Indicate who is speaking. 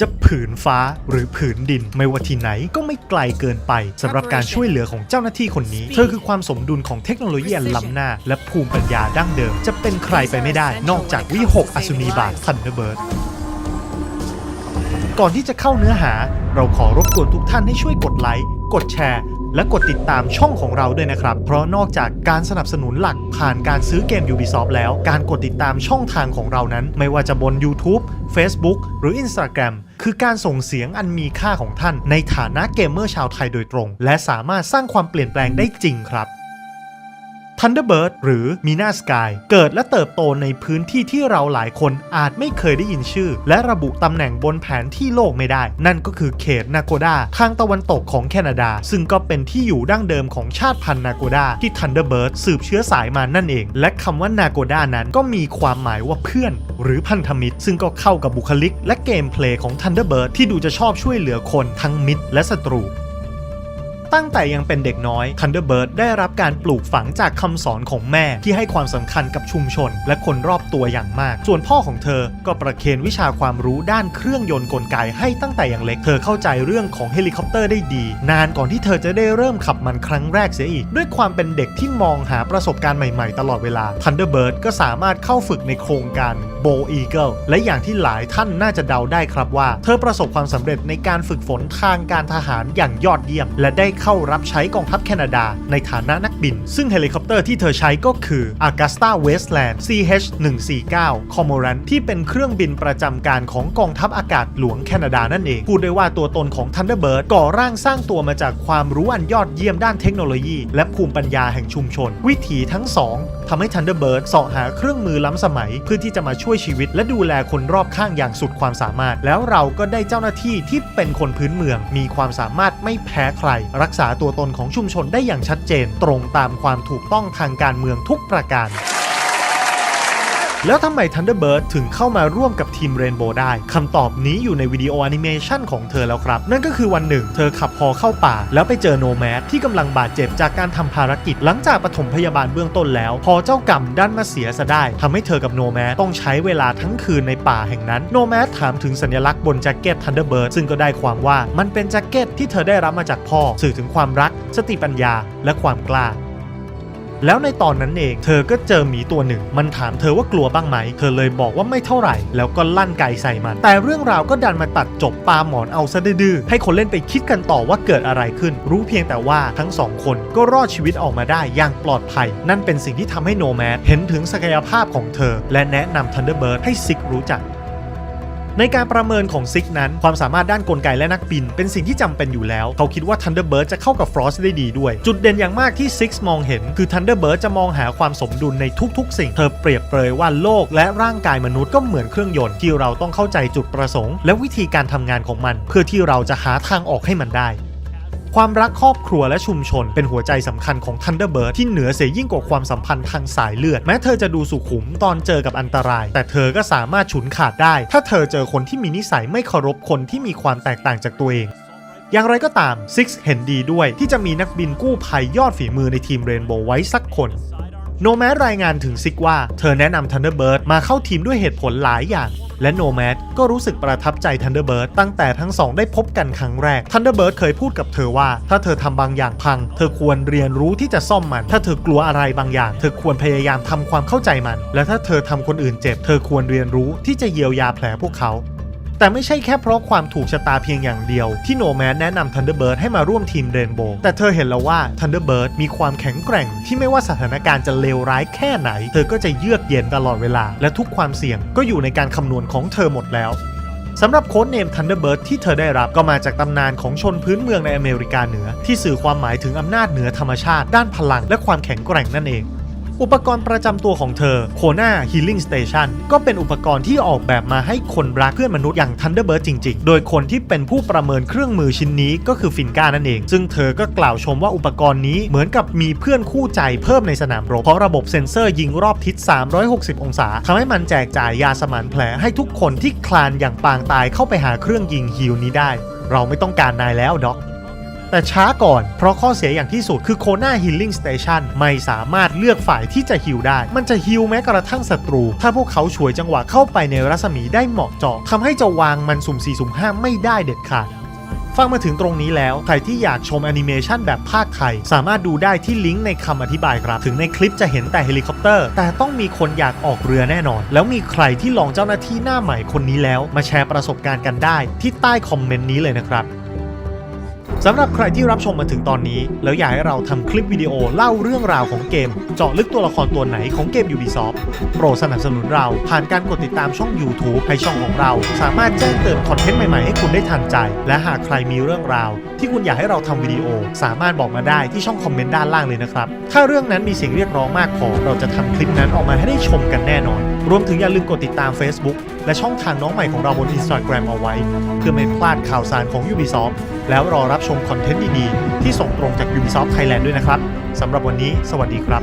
Speaker 1: จะผืนฟ้าหรือผืนดินไม่ว่าที่ไหนก็ไม่ไกลเกินไปสำหรับการช่วยเหลือของเจ้าหน้าที่คนนี้ เธอคือความสมดุลของเทคโนโลยีอันล้ำหน้า และภูมิปัญญาดั้งเดิม จะเป็นใครไปไม่ได้ นอกจากวิหกอสุนีบาททันเดอร์เบิร์ดก่อนที่จะเข้าเนื้อหา เราขอรบกวนทุกท่านให้ช่วยกดไลค์กดแชร์ และกดติดตามช่องของเราด้วยนะครับ เพราะนอกจากการสนับสนุนหลักผ่านการซื้อเกม Ubisoft แล้ว การกดติดตามช่องทางของเรานั้น ไม่ว่าจะบน YouTube Facebook หรือ Instagram คือการส่งเสียงอันมีค่าของท่าน ในฐานะเกมเมอร์ชาวไทยโดยตรง และสามารถสร้างความเปลี่ยนแปลงได้จริงครับ Thunderbird หรือ Mina Sky เกิดและเติบโตในพื้นที่ที่เราหลายคนอาจไม่เคยได้ยินชื่อ และระบุตำแหน่งบนแผนที่โลกไม่ได้ นั่นก็คือเขตนาโกดาทางตะวันตกของแคนาดา ซึ่งก็เป็นที่อยู่ดั้งเดิมของชาติพันธุ์นาโกดาที่ Thunderbird สืบเชื้อสายมานั่นเอง และคำว่านาโกดานั้นก็มีความหมายว่าเพื่อน หรือพันธมิตร ซึ่งก็เข้ากับบุคลิก และเกมเพลย์ของ Thunderbird ที่ดูจะชอบช่วยเหลือคนทั้งมิตรและศัตรู ตั้งแต่ยังเป็นเด็กน้อย Thunderbird ได้รับการปลูกฝังจากคำสอนของแม่ที่ให้ความสำคัญกับชุมชน และคนรอบตัวอย่างมาก ส่วนพ่อของเธอก็ประเคนวิชาความรู้ด้านเครื่องยนต์กลไกให้ตั้งแต่อย่างเล็ก เธอเข้าใจเรื่องของเฮลิคอปเตอร์ได้ดี นานก่อนที่เธอจะได้เริ่มขับมันครั้งแรกเสียอีก ด้วยความเป็นเด็กที่มองหาประสบการณ์ใหม่ๆ ตลอดเวลา Thunderbird ก็สามารถเข้าฝึกในโครงการ Bow Eagle และอย่างที่หลายท่านน่าจะเดาได้ครับว่า เธอประสบความสำเร็จในการฝึกฝนทางการทหารอย่างยอดเยี่ยม และได้เข้ารับใช้กองทัพแคนาดา ในฐานะนักบิน ซึ่งเฮลิคอปเตอร์ที่เธอใช้ก็คือ Augusta Westland CH-149 Cormorant ที่เป็นเครื่องบินประจำการของกองทัพอากาศหลวงแคนาดานั่นเอง พูดได้ว่าตัวตนของ Thunderbird ก่อร่างสร้างตัวมาจากความรู้อันยอดเยี่ยมด้านเทคโนโลยี และภูมิปัญญาแห่งชุมชน วิถีทั้งสองทำให้ Thunderbird เสาะหาเครื่องมือล้ำสมัยเพื่อที่จะมาช่วยชีวิต และดูแลคนรอบข้างอย่างสุดความสามารถ แล้วเราก็ได้เจ้าหน้าที่ที่เป็นคนพื้นเมือง มีความสามารถไม่แพ้ใคร รักษาตัวตนของชุมชนได้อย่างชัดเจน ตรงตามความถูกต้องทางการเมืองทุกประการ แล้วทำไม Thunderbird ถึงเข้ามาร่วมกับทีม Rainbow ได้คำตอบนี้อยู่ในวิดีโอแอนิเมชันของเธอแล้วครับ นั่นก็คือวันหนึ่ง เธอขับพอเข้าป่า แล้วไปเจอโนแมดที่กำลังบาดเจ็บจากการทำภารกิจ หลังจากปฐมพยาบาลเบื้องต้นแล้ว พอเจ้ากรรมดันมาเสียซะได้ทำให้เธอกับโนแมดต้องใช้เวลาทั้งคืนในป่าแห่งนั้นโนแมดถามถึงสัญลักษณ์บนแจ็คเก็ต Thunderbird ซึ่งก็ได้ความว่ามันเป็นแจ็คเก็ตที่เธอได้รับมาจากพ่อสื่อถึงความรัก สติปัญญา และความกล้า แล้วในตอนนั้นเอง เธอก็เจอหมีตัวหนึ่ง มันถามเธอว่ากลัวบ้างไหม เธอเลยบอกว่าไม่เท่าไหร่ แล้วก็ลั่นไกใส่มัน แต่เรื่องราวก็ดันมาตัดจบปาหมอนเอาซะดื้อให้คนเล่นไปคิดกันต่อว่าเกิดอะไรขึ้น รู้เพียงแต่ว่าทั้งสองคนก็รอดชีวิตออกมาได้อย่างปลอดภัย นั่นเป็นสิ่งที่ทำให้โนแมดเห็นถึงศักยภาพของเธอ และแนะนำ Thunderbird ให้ซิกรู้จัก ในการประเมินของซิกนั้น ความสามารถด้านกลไกและนักบิน เป็นสิ่งที่จำเป็นอยู่แล้ว เขาคิดว่า Thunderbird จะเข้ากับ Frost ได้ดีด้วย จุดเด่นอย่างมากที่ซิกมองเห็น คือ Thunderbird จะมองหาความสมดุลในทุกๆ สิ่ง เธอเปรียบเปรยว่าโลกและร่างกายมนุษย์ก็เหมือนเครื่องยนต์ที่เราต้องเข้าใจจุดประสงค์ และวิธีการทำงานของมัน เพื่อที่เราจะหาทางออกให้มันได้ ความรักครอบครัวและชุมชน เป็นหัวใจสำคัญของ Thunderbird ที่เหนือเสียยิ่งกว่าความสัมพันธ์ทางสายเลือด แม้เธอจะดูสุขุมตอนเจอกับอันตราย แต่เธอก็สามารถฉุนขาดได้ ถ้าเธอเจอคนที่มีนิสัยไม่เคารพคนที่มีความแตกต่างจากตัวเองอย่างไรก็ตาม Six เห็นดีด้วยที่จะมีนักบินกู้ภัยยอดฝีมือในทีมเรนโบว์ไว้สักคน โนแมดรายงานถึงซิกว่า เธอแนะนำ Thunderbird มาเข้าทีมด้วยเหตุผลหลายอย่าง และโนแมดก็รู้สึกประทับใจทันเดอร์เบิร์ดตั้งแต่ทั้งสองได้พบกันครั้งแรกทันเดอร์เบิร์ดเคยพูดกับเธอว่า ถ้าเธอทำบางอย่างพัง เธอควรเรียนรู้ที่จะซ่อมมัน ถ้าเธอกลัวอะไรบางอย่าง เธอควรพยายามทำความเข้าใจมัน และถ้าเธอทำคนอื่นเจ็บ เธอควรเรียนรู้ที่จะเยียวยาแผลพวกเขา แต่ไม่ใช่แค่เพราะความถูกชะตาเพียงอย่างเดียว ที่โนแมนแนะนำ Thunderbird ให้มาร่วมทีมเรนโบว์แต่เธอเห็นแล้วว่า Thunderbird มีความแข็งแกร่งที่ไม่ว่าสถานการณ์จะเลวร้ายแค่ไหน เธอก็จะเยือกเย็นตลอดเวลา และทุกความเสี่ยงก็อยู่ในการคำนวณของเธอหมดแล้วสำหรับโค้ดเนม Thunderbird ที่เธอได้รับก็มาจากตำนานของชนพื้นเมืองในอเมริกาเหนือ ที่สื่อความหมายถึงอำนาจเหนือธรรมชาติ ด้านพลังและความแข็งแกร่งนั่นเอง อุปกรณ์ประจำตัวของเธอ Kona Healing Station ก็เป็นอุปกรณ์ที่ออกแบบมาให้คนรักเพื่อนมนุษย์อย่าง Thunderbird จริง ๆ โดยคนที่เป็นผู้ประเมินเครื่องมือชิ้นนี้ก็คือฟินก้านั่นเอง ซึ่งเธอก็กล่าวชมว่าอุปกรณ์นี้เหมือนกับมีเพื่อนคู่ใจเพิ่มในสนามรบเพราะระบบเซ็นเซอร์ยิงรอบทิศ 360 องศาทำให้มันแจกจ่ายยาสมานแผลให้ทุกคนที่คลานอย่างปางตายเข้าไปหาเครื่องยิงฮิวนี้ได้ เราไม่ต้องการนายแล้วด็อก แต่ช้าก่อน เพราะข้อเสียอย่างที่สุดคือโคนา Healing Station ไม่สามารถเลือกฝ่ายที่จะฮิลได้ มันจะฮิลแม้กระทั่งศัตรู ถ้าพวกเขาฉวยจังหวะเข้าไปในรัศมีได้เหมาะเจาะทำให้จะวางมันสุ่ม4สุ่ม5ไม่ได้เด็ดขาดฟังมาถึงตรงนี้แล้ว ใครที่อยากชมแอนิเมชันแบบภาคไทย สามารถดูได้ที่ลิงก์ในคำอธิบายครับ ถึงในคลิปจะเห็นแต่เฮลิคอปเตอร์ แต่ต้องมีคนอยากออกเรือแน่นอน แล้วมีใครที่ลองเจ้าหน้าที่หน้าใหม่คนนี้แล้ว มาแชร์ประสบการณ์กันได้ที่ใต้คอมเมนต์นี้เลยนะครับ สำหรับใครที่รับชมมาถึงตอนนี้ แล้วอยากให้เราทำคลิปวิดีโอเล่าเรื่องราวของเกม เจาะลึกตัวละครตัวไหนของเกม Ubisoft โปรดสนับสนุนเราผ่านการกดติดตามช่อง YouTube ให้ช่องของเรา สามารถแจ้งเตือนคอนเทนต์ใหม่ๆ ให้คุณได้ทันใจ และหากใครมีเรื่องราว ที่คุณอยากให้เราทำวิดีโอ สามารถบอกมาได้ที่ช่องคอมเมนต์ด้านล่างเลยนะครับถ้าเรื่องนั้นมีเสียงเรียกร้องมากพอเราจะทำคลิปนั้นออกมาให้ได้ชมกันแน่นอน รวมถึงอย่าลืมกดติดตาม Facebook และช่องทางน้องใหม่ของเราบน Instagram เอาไว้ เพื่อไม่พลาดข่าวสารของ Ubisoft แล้วรอรับชมคอนเทนต์ดีๆ ที่ส่งตรงจาก Ubisoft Thailand ด้วยนะครับสำหรับวันนี้ สวัสดีครับ